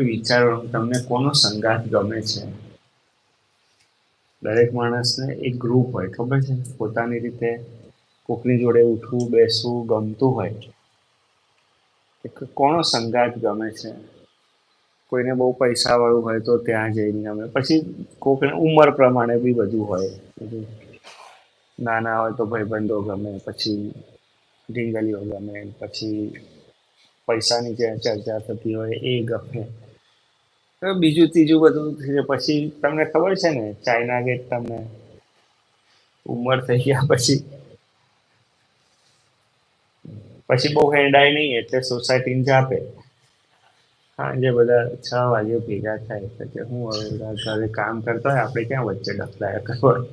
વિચારો તમને કોનો સંગાથ ગમે છે? દરેક માણસને એક ગ્રુપ હોય, ખબર છે? પોતાની રીતે કોકની જોડે ઉઠવું, બેસવું ગમતું હોય. એક કોનો સંગાથ ગમે છે? કોઈને બહુ પૈસાવાળું હોય તો ત્યાં જઈને ગમે. પછી કોકને ઉંમર પ્રમાણે બી બધું હોય. નાના હોય તો ભાઈબંધો ગમે, પછી ઢીંગલીઓ ગમે, પછી પૈસાની જે ચર્ચા થતી હોય એ ગમે. બીજું, ત્રીજું બધું પછી તમને ખબર છે ને, ચાઇના ગેટ તમને ઉંમર થઈ ગયા પછી. પછી બહુ હેન્ડાય નહીં, એટલે સોસાયટીને જાપે. સાંજે બધા છ વાગે ભેગા થાય એટલે હું હવે ઘરે કામ કરતા હોય, આપણે ક્યાં વચ્ચે ડફલાયા કરવા?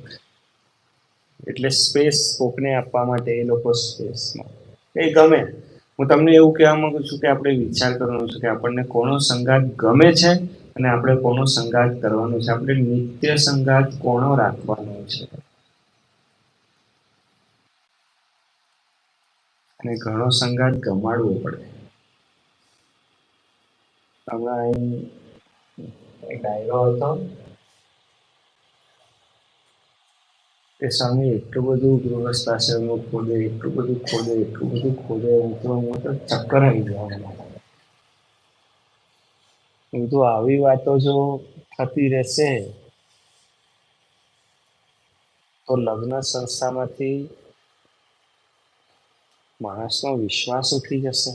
એટલે સ્પેસ કોકને આપવા માટે એ લોકો સ્પેસમાં. એ ગમે. હું તમને એવું કહેવા માંગુ છું કે આપણે વિચાર કરવાનો છે કે આપણને કોનો સંગાત ગમે છે અને આપણે કોનો સંગાત કરવાનો છે? આપણે નિત્ય સંગાત કોનો રાખવાનો છે? અને ઘણો સંગાત ગમાડવો પડે. હમણાં અહીં એક હતો. એ સ્વામી, એટલું બધું ગૃહસ્થ પાસે હું ખોદે, એટલું બધું ખોદે, એટલું બધું ખોદે, હું તો હું તો ચક્કર આવી ગયા મને આવી વાતો જો થતી રહેશે, તો લગ્ન સંસ્થામાંથી માણસનો વિશ્વાસ ઉઠી જશે.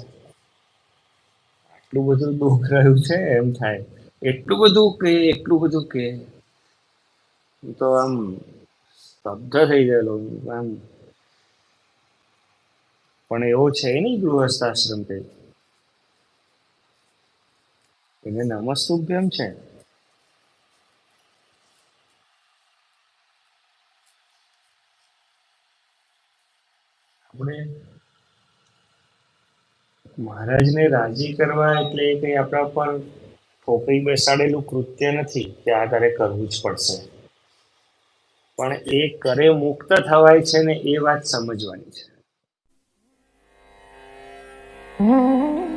આટલું બધું દુઃખ રહ્યું છે એમ થાય. એટલું બધું કે, એટલું બધું કે. તો આમ સ્તબ્ધ થઈ ગયેલો. આમ પણ એવો છે નહીં ગૃહસ્થાશ્રમ તે એને નમસ્તુભ્યમ છે? આપણે મહારાજને રાજી કરવા એટલે એ કંઈ આપણા પર ઠોકરી બેસાડેલું કૃત્ય નથી કે આ તારે કરવું જ પડશે. પણ એ કરે મુક્ત થવાય છે ને એ વાત સમજવાની છે. Mm-hmm.